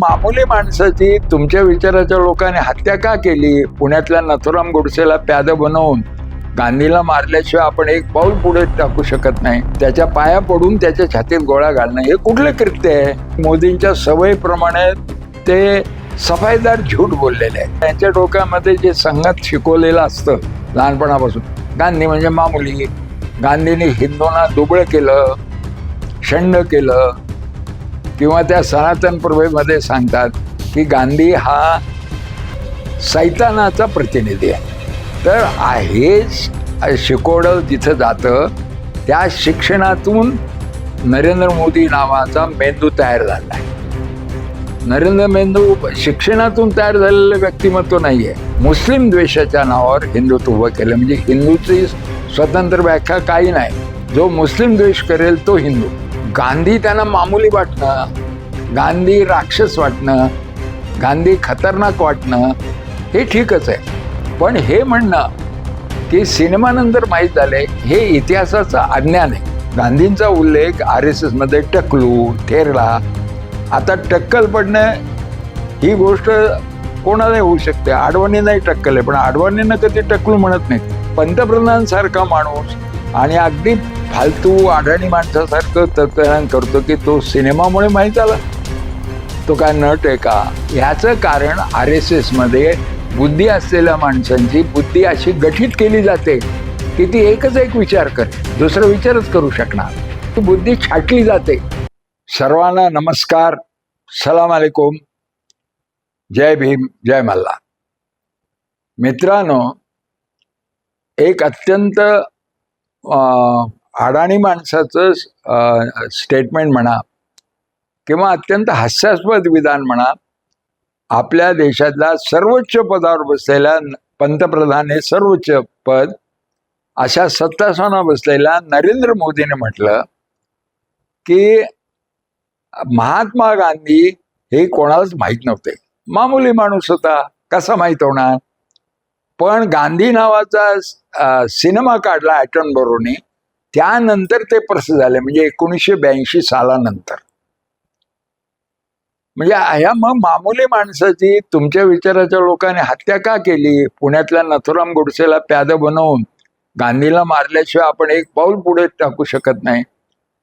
मामुली माणसाची तुमच्या विचाराच्या लोकांनी हत्या का केली? पुण्यातल्या नथुराम गोडसेला प्याद बनवून गांधीला मारल्याशिवाय आपण एक पाऊल पुढे टाकू शकत नाही. त्याच्या पाया पडून त्याच्या छातीत गोळा घालणं हे कुठलं कृत्य आहे? मोदींच्या सवयीप्रमाणे ते सफाईदार झूट बोललेले आहे त्यांच्या डोक्यामध्ये जे संगत शिकवलेलं असतं लहानपणापासून गांधी म्हणजे मामुली. गांधीने हिंदूंना दुबळं केलं शंड केलं किंवा त्या सनातन प्रभेमध्ये सांगतात की गांधी हा सैतानाचा प्रतिनिधी आहे. तर हेच शिकवडं जिथं जातं त्या शिक्षणातून नरेंद्र मोदी नावाचा मेंदू तयार झाला आहे. नरेंद्र मेंदू शिक्षणातून तयार झालेलं व्यक्तिमत्व नाही आहे मुस्लिम द्वेषाच्या नावावर हिंदुत्व उभं केलं. म्हणजे हिंदूची स्वतंत्र व्याख्या काही नाही. जो मुस्लिम द्वेष करेल तो हिंदू. गांधी त्यांना मामुली वाटणं गांधी राक्षस वाटणं गांधी खतरनाक वाटणं हे ठीकच आहे. पण हे म्हणणं की सिनेमानंतर माहीत झाले हे इतिहासाचं अज्ञान आहे. गांधींचा उल्लेख आर एस एसमध्ये टकलू थेरडा आता टक्कल पडणं ही गोष्ट कोणालाही होऊ शकते. आडवाणी नाही टक्कल आहे पण आडवाणीनं कधी टकलू म्हणत नाही पंतप्रधानांसारखा माणूस आणि अगदी फालतू आढळणी माणसासारखं तत्वज्ञान करतो की तो सिनेमामुळे माहीत आला तो काय नट आहे का? ह्याचं कारण आर एस एसमध्ये बुद्धी असलेल्या माणसांची बुद्धी अशी गठीत केली जाते की ती एकच एक विचार कर दुसरा विचारच करू शकणार. ती बुद्धी छाटली जाते. सर्वांना नमस्कार. सलाम अलेकुम जय भीम जय मल्ला. मित्रांनो एक अत्यंत अं, अडाणी माणसाचं स्टेटमेंट म्हणा किंवा अत्यंत हास्यास्पद विधान म्हणा आपल्या देशातल्या सर्वोच्च पदावर बसलेला पंतप्रधान हे सर्वोच्च पद अशा सत्तासना बसलेल्या नरेंद्र मोदीने म्हटलं की महात्मा गांधी हे कोणालाच माहीत नव्हते. मामुली माणूस होता कसा माहीत होणार? पण गांधी नावाचा सिनेमा काढला ॲटन बरोनी. त्यानंतर ते प्रसिद्ध झाले म्हणजे एकोणीसशे ब्याऐंशी सालानंतर. म्हणजे ह्या मग मामुली माणसाची तुमच्या विचाराच्या लोकांनी हत्या का केली? पुण्यातल्या नथुराम गोडसेला प्याद बनवून गांधीला मारल्याशिवाय आपण एक पाऊल पुढे टाकू शकत नाही.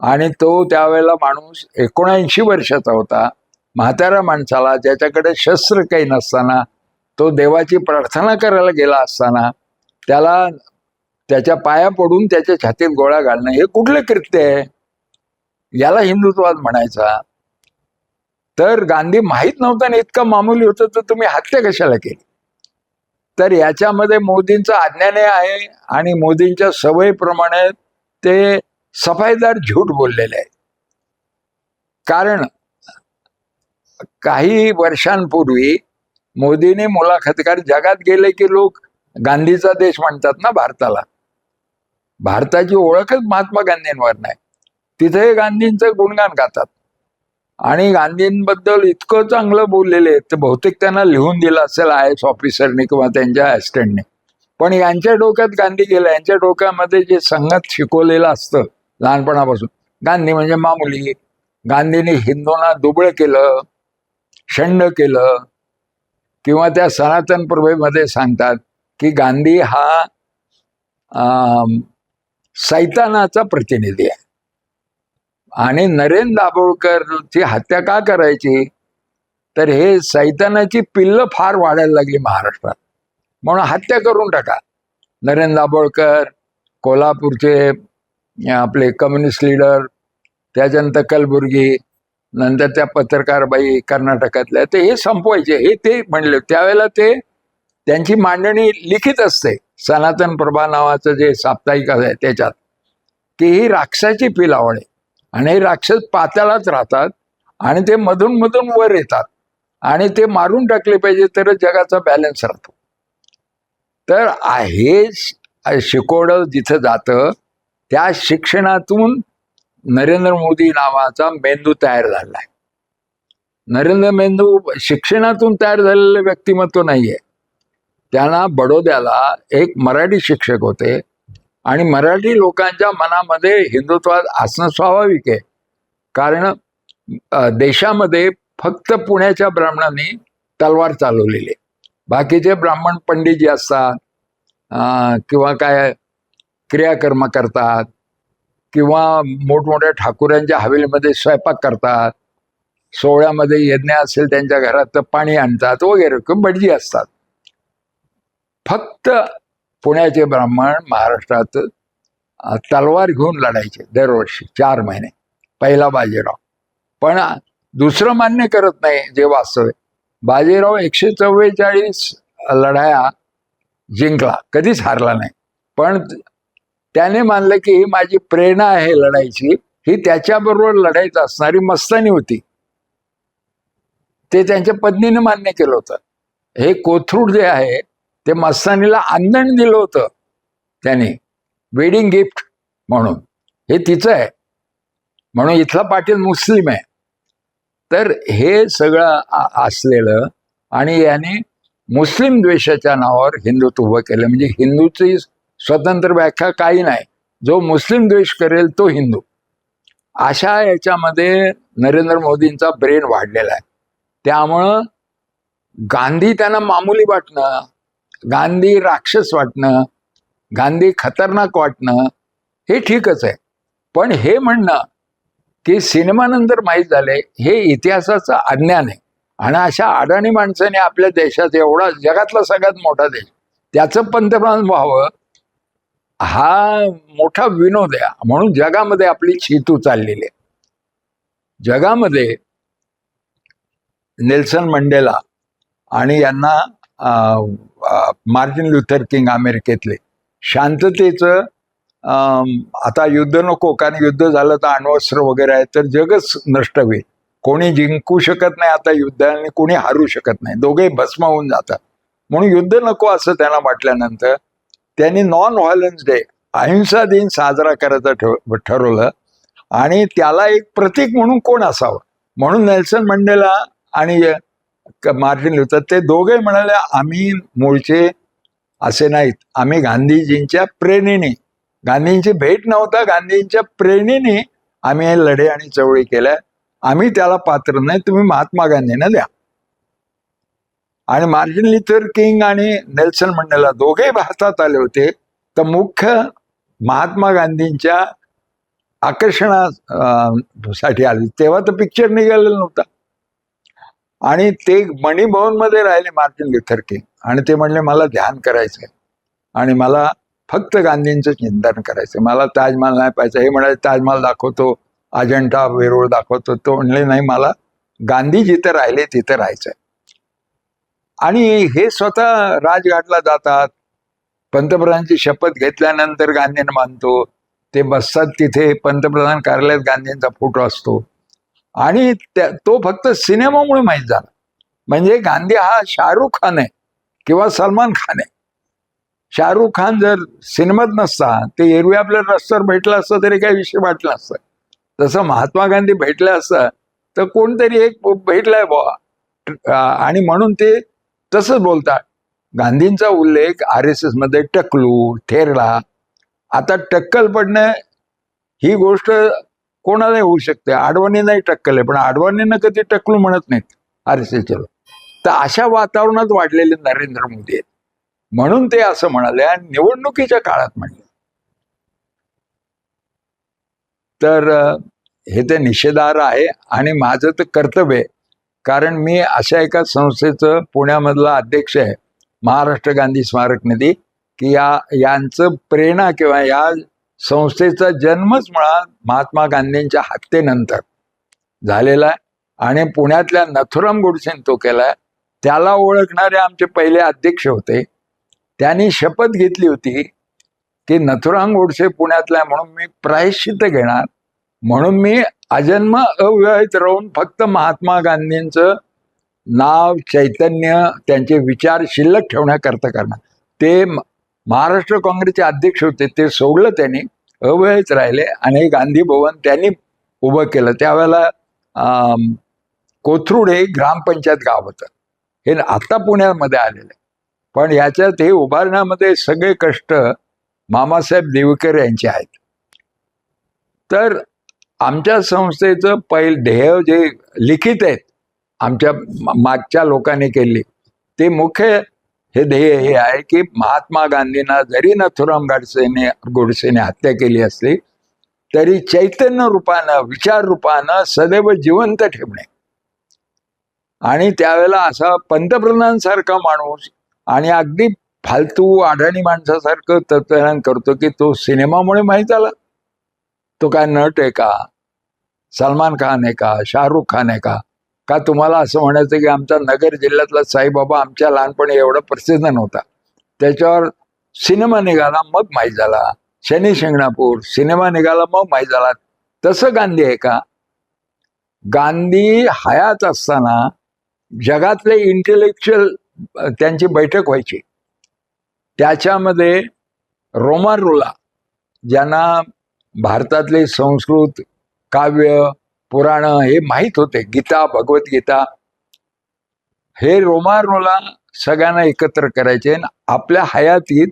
आणि तो त्यावेळेला माणूस एकोणऐंशी वर्षाचा होता. म्हाताऱ्या माणसाला ज्याच्याकडे शस्त्र काही नसताना तो देवाची प्रार्थना करायला गेला असताना त्याला त्याच्या पाया पडून त्याच्या छातीत गोळा घालणं हे कुठलं कृत्य आहे? याला हिंदुत्ववाद म्हणायचा. तर गांधी माहीत नव्हतं आणि इतकं मामुली होतं तर तुम्ही हत्या कशाला केली? तर याच्यामध्ये मोदींचं अज्ञान आहे आणि मोदींच्या सवयीप्रमाणे ते सफाईदार झूट बोललेले आहे कारण काही वर्षांपूर्वी मोदीने मुलाखतकार जगात गेले की लोक गांधीचा देश म्हणतात ना भारताला. भारताची ओळखच महात्मा गांधींवर नाही. तिथे गांधींचं गुणगान गातात. आणि गांधींबद्दल इतकं चांगलं बोललेले तर बहुतेक त्यांना लिहून दिलं असेल आय एस ऑफिसरने किंवा त्यांच्या असिस्टंटने पण यांच्या डोक्यात गांधी गेला यांच्या डोक्यामध्ये जे संगत शिकवलेलं असतं लहानपणापासून गांधी म्हणजे मामुली. गांधीने हिंदूंना दुबळं केलं शंड केलं किंवा त्या सनातन प्रभेमध्ये सांगतात की गांधी हा अं, सैतानाचा प्रतिनिधी आहे. आणि नरेंद्र दाभोळकरची हत्या का करायची? तर हे सैतानाची पिल्ल फार वाढायला लागली महाराष्ट्रात. म्हणून हत्या करून टाका. नरेंद्र दाभोळकर कोल्हापूरचे आपले कम्युनिस्ट लीडर त्याच्यानंतर कलबुर्गी नंतर त्या पत्रकारबाई कर्नाटकातल्या ते हे संपवायचे. हे ते म्हणले त्यावेळेला ते त्यांची मांडणी लिखित असते. सनातन प्रभा नावाचं जे साप्ताहिक आहे त्याच्यात की ही राक्षसाची पिलावण. आहे आणि हे राक्षस पात्यालाच राहतात आणि ते मधून मधून वर येतात. आणि ते मारून टाकले पाहिजे तरच जगाचा बॅलन्स राहतो. तर हे शिकवडं जिथं जातं त्या शिक्षणातून नरेंद्र मोदी नावाचा मेंदू तयार झाला आहे. नरेंद्र मेंदू शिक्षणातून तयार झालेलं व्यक्तिमत्व नाहीये. त्यांना बडोद्याला एक मराठी शिक्षक होते. आणि मराठी लोकांच्या मनामध्ये हिंदुत्वात असणं स्वाभाविक आहे. कारण देशामध्ये फक्त पुण्याच्या ब्राह्मणांनी तलवार चालवलेली बाकीचे ब्राह्मण पंडित जे असतात किंवा काय क्रियाकर्म करतात किंवा मोठमोठ्या ठाकूरांच्या हवेलीमध्ये स्वयंपाक करतात सोहळ्यामध्ये यज्ञ असेल त्यांच्या घरात तर पाणी आणतात वगैरे किंवा भटजी असतात. फक्त पुण्याचे ब्राह्मण महाराष्ट्रात तलवार घेऊन लढायचे दरवर्षी चार महिने. पहिला बाजीराव. पण दुसरं मान्य करत नाही जे वास्तव आहे. बाजीराव एकशे चव्वेचाळीस लढाया जिंकला. कधीच हारला नाही. पण त्याने मानलं की ही माझी प्रेरणा आहे लढायची. ही त्याच्याबरोबर लढायचं असणारी मस्तानी होती. ते त्यांच्या पत्नीने मान्य केलं होतं. हे कोथरूड जे आहे ते मस्तानीला आंदण दिलं होतं त्याने. वेडिंग गिफ्ट म्हणून. हे तिचं आहे. म्हणून इथला पाटील मुस्लिम आहे. तर हे सगळं असलेलं आणि याने मुस्लिम द्वेषाच्या नावावर हिंदुत्व उभं केलं. म्हणजे हिंदूची स्वतंत्र व्याख्या काही नाही. जो मुस्लिम द्वेष करेल तो हिंदू. अशा याच्यामध्ये नरेंद्र मोदींचा ब्रेन वाढलेला आहे. त्यामुळं गांधी त्यांना मामुली वाटणं गांधी राक्षस वाटणं गांधी खतरनाक वाटणं हे ठीकच आहे. पण हे म्हणणं की सिनेमानंतर माहीत झाले हे इतिहासाचं अज्ञान आहे. आणि अशा अडाणी माणसाने आपल्या देशात एवढा जगातला सगळ्यात मोठा देश त्याचं पंतप्रधान व्हावं हा मोठा विनोद आहे. म्हणून जगामध्ये आपली चितू चाललेली आहे. जगामध्ये नेल्सन मंडेला आणि यांना मार्जिन मार्टिन लुथर किंग अमेरिकेतले. शांततेचं अं, आता युद्ध नको कारण युद्ध झालं तर अण्वस्त्र वगैरे आहे तर जगच नष्ट होईल. कोणी जिंकू शकत नाही आता युद्ध आणि कोणी हारू शकत नाही. दोघे भस्म होऊन जातात. म्हणून युद्ध नको असं त्यांना म्हटल्यानंतर त्यांनी नॉन व्हायलन्स डे अहिंसा दिन साजरा करायचं ठेव ठरवलं. आणि त्याला एक प्रतीक म्हणून कोण असावं? म्हणून नेल्सन मंडेला आणि मार्टिन लुथर ते दोघे म्हणाले आम्ही मूळचे असे नाहीत. आम्ही गांधीजींच्या प्रेरणेने. गांधींची भेट नव्हता गांधींच्या प्रेरणेने आम्ही हे लढे आणि चवळी केल्या. आम्ही त्याला पात्र नाही तुम्ही महात्मा गांधींना द्या. आणि मार्टिन लिथर किंग आणि नेल्सन मंडेला दोघे भारतात आले होते. तर मुख्य महात्मा गांधींच्या आकर्षणा साठी आले. तेव्हा तर पिक्चर निघालेला नव्हता. आणि ते मणिभवनमध्ये राहिले मार्टिन लुथर किंग. आणि ते म्हणले मला ध्यान करायचंय. आणि मला फक्त गांधींचं चिंतन करायचं मला ताजमहाल नाही पाहायचं. हे म्हणाले ताजमहाल दाखवतो अजंठा वेरूळ दाखवतो. तो म्हणले नाही मला गांधी जिथे राहिले तिथे राहायचंय. आणि हे स्वतः राजघाटला जातात. पंतप्रधानांची शपथ घेतल्यानंतर गांधींना मानतो. ते बसतात तिथे. पंतप्रधान कार्यालयात गांधींचा फोटो असतो. आणि त्या- तो फक्त सिनेमामुळे माहीत झाला. म्हणजे गांधी हा शाहरुख खान आहे किंवा सलमान खान आहे. शाहरुख खान जर सिनेमात नसता ते एरवी आपल्या रस्त्यावर भेटला असतं तरी काही विषय वाटला असतं. तसं महात्मा गांधी भेटला असतं तर कोणतरी एक भेटलाय बुवा. आणि म्हणून ते तसंच बोलतात. गांधींचा उल्लेख आर एस एसमध्ये टकलू थेरला आता टक्कल पडणं ही गोष्ट कोणालाही होऊ शकते. आडवाणींनाही टक्कल पण आडवाणींना कधी टकलू म्हणत नाहीत. आर एस एसचे लोक तर अशा वातावरणात वाढलेले नरेंद्र मोदी आहेत. म्हणून ते असं म्हणाले आणि निवडणुकीच्या काळात म्हणले. तर हे ते निषेधार आहे आणि माझं तर कर्तव्य आहे. कारण मी अशा एका संस्थेचं पुण्यामधला अध्यक्ष आहे. महाराष्ट्र गांधी स्मारक निधी. की या यांचं प्रेरणा किंवा या संस्थेचा जन्मच मुळात महात्मा गांधींच्या हत्येनंतर झालेला आहे. आणि पुण्यातल्या नथुराम गोडसेन तो केलाय. त्याला ओळखणारे आमचे पहिले अध्यक्ष होते. त्यांनी शपथ घेतली होती की नथुराम गोडसे पुण्यातला आहे म्हणून मी प्रायश्चित घेणार. म्हणून मी अजन्म अविवाहित राहून फक्त महात्मा गांधींचं नाव चैतन्य त्यांचे विचार शिल्लक ठेवण्याकरता करणार. ते महाराष्ट्र काँग्रेसचे अध्यक्ष होते ते सोडलं त्यांनी अवयच राहिले आणि हे गांधी भवन त्यांनी उभं केलं. त्यावेळेला अं, कोथरूड हे ग्रामपंचायत गाव होतं. हे आता पुण्यामध्ये आलेलं आहे. पण याच्यात हे उभारण्यामध्ये सगळे कष्ट मामासाहेब देवकर यांचे आहेत. तर आमच्या संस्थेचं पहिलं ध्येय जे लिखित आहेत आमच्या मागच्या लोकांनी केली ते मुख्य हे ध्येय हे आहे की महात्मा गांधींना जरी नथुराम गाडसेने गोडसेने हत्या केली असली तरी चैतन्य रूपानं विचार रूपानं सदैव जिवंत ठेवणे. आणि त्यावेळेला असा पंतप्रधानांसारखा माणूस आणि अगदी फालतू अडाणी माणसासारखं तत्वज्ञान करतो की तो सिनेमामुळे माहीत आला तो काय नट आहे का? सलमान खान आहे का? शाहरुख खान आहे का? का तुम्हाला असं म्हणायचं की आमचा नगर जिल्ह्यातला साईबाबा आमच्या लहानपणी एवढा प्रसिद्ध नव्हता. त्याच्यावर सिनेमा निघाला मग माहीत झाला. शनी शिंगणापूर सिनेमा निघाला मग माहीत झाला. तसं गांधी आहे का? गांधी हयात असताना जगातले इंटेलेक्च्युअल त्यांची बैठक व्हायची. त्याच्यामध्ये रोमारुला ज्यांना भारतातले संस्कृत काव्य पुराण हे माहीत होते. गीता भगवद्गीता हे रोमारोला सगळ्यांना एकत्र करायचे आणि आपल्या हयातीत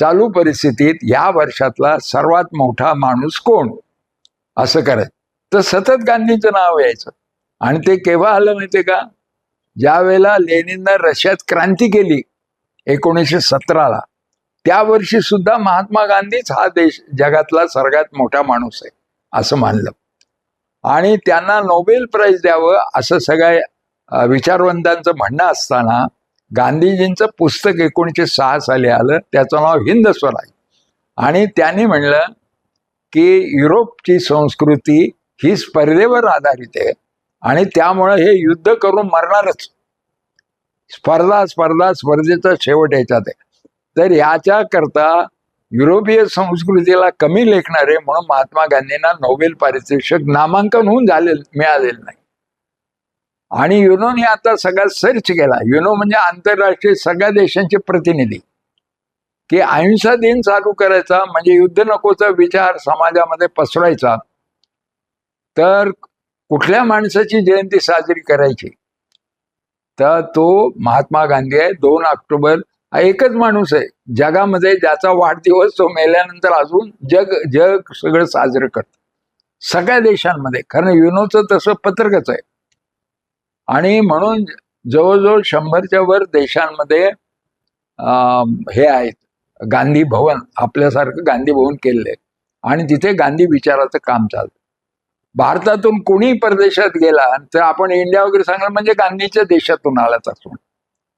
चालू परिस्थितीत या वर्षातला सर्वात मोठा माणूस कोण? असं करायचं. तर सतत गांधींचं नाव यायचं. आणि ते केव्हा आलं माहिती का? ज्या वेळेला लेनिननं रशियात क्रांती केली एकोणीसशे सतराला. त्या वर्षी सुद्धा महात्मा गांधीच हा देश जगातला सर्वात मोठा माणूस आहे असं मानलं. आणि त्यांना नोबेल प्राईज द्यावं असं सगळ्या विचारवंतांचं म्हणणं असताना गांधीजींचं पुस्तक एकोणीसशे सहा साली आलं त्याचं नाव हिंद स्वराज आणि त्यांनी म्हणलं की युरोपची संस्कृती ही स्पर्धेवर आधारित आहे आणि त्यामुळे हे युद्ध करून मरणारच. स्पर्धा स्पर्धा स्पर्धेचा शेवट याच्यात आहे. तर याच्या करता युरोपीय संस्कृतीला कमी लेखणारे म्हणून महात्मा गांधींना नोबेल पारितोषिक नामांकन होऊन झाले मिळालेलं नाही. आणि युनोने आता सगळा सर्च केला. युनो म्हणजे आंतरराष्ट्रीय सगळ्या देशांचे प्रतिनिधी. की अहिंसा दिन चालू करायचा म्हणजे युद्ध नकोचा विचार समाजामध्ये पसरायचा तर कुठल्या माणसाची जयंती साजरी करायची? तर तो महात्मा गांधी आहे दोन ऑक्टोबर हा एकच माणूस आहे. जगामध्ये ज्याचा वाढदिवस तो मेल्यानंतर अजून जग जग सगळं साजरं करत. सगळ्या देशांमध्ये. कारण युनोचं तसं पत्रकच आहे. आणि म्हणून जवळजवळ शंभरच्या वर देशांमध्ये अं, हे आहेत. गांधी भवन आपल्यासारखं गांधी भवन केलेलं आहे. आणि तिथे गांधी विचाराचं काम चालतं. भारतातून कोणी परदेशात गेला तर आपण इंडिया वगैरे सांगणार म्हणजे गांधीच्या देशातून आलाच असून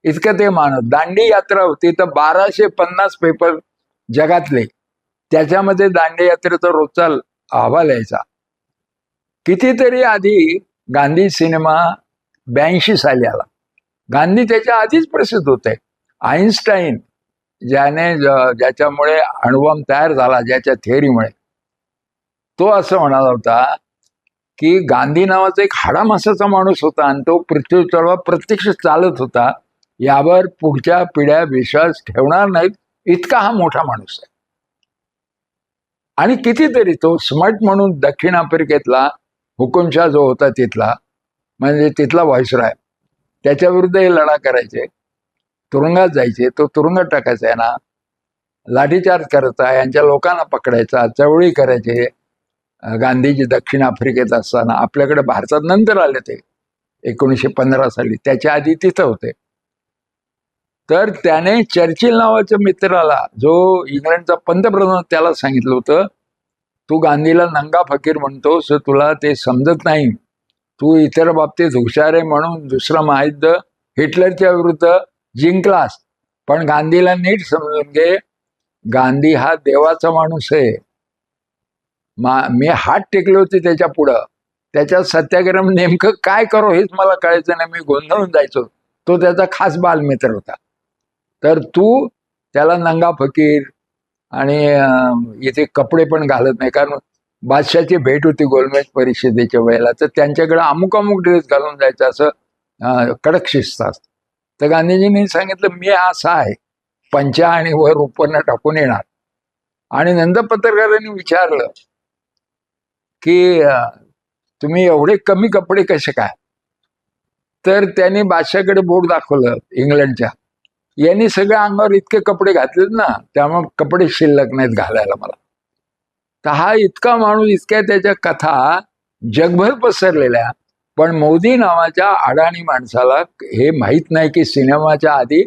इतकं ते मानत दांडी यात्रा होती तर बाराशे पन्नास पेपर जगातले. त्याच्यामध्ये दांडी यात्रेचा रोजचा अहवाल यायचा. कितीतरी आधी गांधी सिनेमा ब्याऐंशी साली आला. गांधी त्याच्या आधीच प्रसिद्ध होते. आईन्स्टाईन ज्याने ज्याच्यामुळे अणुबॉम तयार झाला ज्याच्या थेअरीमुळे. तो असं म्हणाला होता की गांधी नावाचा एक हाडामासाचा माणूस होता आणि तो पृथ्वी चळवळ प्रत्यक्ष चालत होता. यावर पुढच्या पिढ्या विश्वास ठेवणार नाहीत इतका हा मोठा माणूस आहे. आणि कितीतरी तो स्मट म्हणून दक्षिण आफ्रिकेतला हुकुमशाह जो होता तिथला म्हणजे तिथला व्हॉइसराय त्याच्या विरुद्ध हे लढा करायचे तुरुंगात जायचे तो तुरुंगात टाकायचा आहे ना लाठीचार्ज करायचा यांच्या लोकांना पकडायचा चवळी करायचे. गांधीजी दक्षिण आफ्रिकेत असताना आपल्याकडे भारतात नंतर आले ते एकोणीसशे पंधरा साली त्याच्या आधी तिथं होते. तर त्याने चर्चिल नावाच्या मित्राला जो इंग्लंडचा पंतप्रधान त्याला सांगितलं होतं तू गांधीला नंगा फकीर म्हणतोस तुला ते समजत नाही. तू इतर बाबतीत हुशार आहे म्हणून दुसरं महायुद्ध हिटलरच्या विरुद्ध जिंकलास. पण गांधीला नीट समजून घे गांधी हा देवाचा माणूस आहे. मा मी हात टेकले होते त्याच्या पुढं. त्याच्या सत्याग्रह नेमकं काय करो हेच मला कळायचं नाही. मी गोंधळून जायचो. तो त्याचा खास बालमित्र होता. तर तू त्याला नंगा फकीर आणि इथे कपडे पण घालत नाही. कारण बादशाची भेट होती गोलमेज परिषदेच्या वेळेला. तर त्यांच्याकडे अमुक अमुक ड्रेस घालून जायचं असं कडक शिस्त असतं. तर गांधीजींनी सांगितलं मी असा आहे. पंचा आणि वर उपन्न टाकून येणार. आणि नंतर पत्रकारांनी विचारलं की तुम्ही एवढे कमी कपडे कसे काय? तर त्यांनी बादशाकडे बोट दाखवलं इंग्लंडच्या. यांनी सगळ्या अंगावर इतके कपडे घातलेत ना त्यामुळे कपडे शिल्लक नाहीत घालायला मला. तर हा इतका माणूस इतक्या त्याच्या कथा जगभर पसरलेल्या पण मोदी नावाच्या अडाणी माणसाला हे माहीत नाही की सिनेमाच्या आधी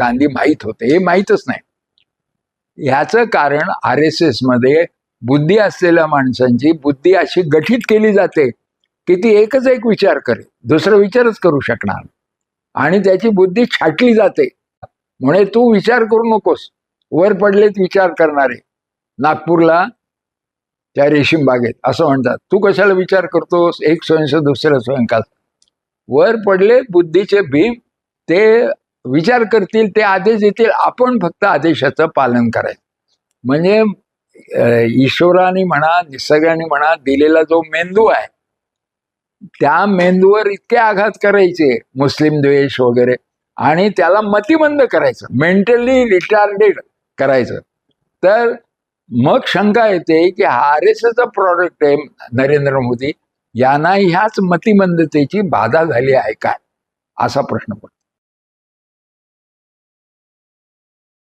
गांधी माहीत होते. हे माहीतच नाही. ह्याचं कारण आर एस एसमध्ये बुद्धी असलेल्या माणसांची बुद्धी अशी गठीत केली जाते की ती एकच एक विचार करेल. दुसरा विचारच करू शकणार आणि त्याची बुद्धी छाटली जाते. म्हणे तू विचार करू नकोस. वर पडलेत विचार करणारे. नागपूरला त्या रेशीम बागेत. असं म्हणतात. तू कशाला विचार करतोस? एक स्वयंस दुसऱ्या स्वयंकाल. वर पडले बुद्धीचे भीम. ते विचार करतील ते आदेश देतील. आपण फक्त आदेशाचं पालन करायचं. म्हणजे ईश्वराने म्हणा निसर्गाने म्हणा दिलेला जो मेंदू आहे त्या मेंदूवर इतके आघात करायचे मुस्लिम द्वेष वगैरे. आणि त्याला मतिमंद करायचं मेंटली रिटार्डेड करायचं. तर मग शंका येते की हा आर एस एसचा प्रॉडक्ट आहे नरेंद्र मोदी यांना ह्याच मतिमंदतेची बाधा झाली आहे काय असा प्रश्न पडतो.